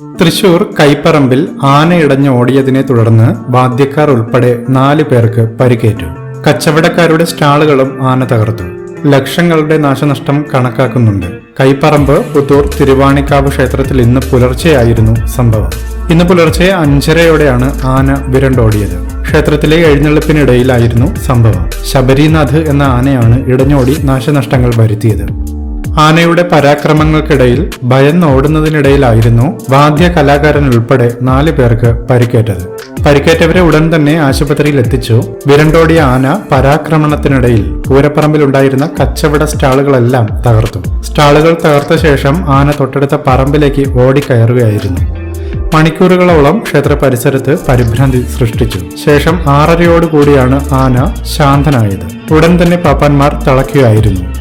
തൃശൂർ കൈപ്പറമ്പിൽ ആനയിടഞ്ഞ് ഓടിയതിനെ തുടർന്ന് വാദ്യക്കാർ ഉൾപ്പെടെ നാല് പേർക്ക് പരിക്കേറ്റു. കച്ചവടക്കാരുടെ സ്റ്റാളുകളും ആന തകർത്തു. ലക്ഷങ്ങളുടെ നാശനഷ്ടം കണക്കാക്കുന്നുണ്ട്. കൈപ്പറമ്പ് പുത്തൂർ തിരുവാണിക്കാവ് ക്ഷേത്രത്തിൽ ഇന്ന് പുലർച്ചെയായിരുന്നു സംഭവം. ഇന്ന് പുലർച്ചെ അഞ്ചരയോടെയാണ് ആന വിരണ്ടോടിയത്. ക്ഷേത്രത്തിലെ എഴുന്നള്ളിപ്പിനിടയിലായിരുന്നു സംഭവം. ശബരിനാഥ് എന്ന ആനയാണ് ഇടഞ്ഞോടി നാശനഷ്ടങ്ങൾ വരുത്തിയത്. ആനയുടെ പരാക്രമങ്ങൾക്കിടയിൽ ഭയന്നോടുന്നതിനിടയിലായിരുന്നു വാദ്യ കലാകാരൻ ഉൾപ്പെടെ നാല് പേർക്ക് പരിക്കേറ്റത്. പരിക്കേറ്റവരെ ഉടൻ തന്നെ ആശുപത്രിയിൽ എത്തിച്ചു. വിരണ്ടോടിയ ആന പരാക്രമണത്തിനിടയിൽ പൂരപ്പറമ്പിലുണ്ടായിരുന്ന കച്ചവട സ്റ്റാളുകളെല്ലാം തകർത്തു. സ്റ്റാളുകൾ തകർത്ത ശേഷം ആന തൊട്ടടുത്ത പറമ്പിലേക്ക് ഓടിക്കയറുകയായിരുന്നു. മണിക്കൂറുകളോളം ക്ഷേത്ര പരിസരത്ത് പരിഭ്രാന്തി സൃഷ്ടിച്ചു. ശേഷം ആറരയോടുകൂടിയാണ് ആന ശാന്തനായത്. ഉടൻ തന്നെ പാപ്പാന്മാർ തളയ്ക്കുകയായിരുന്നു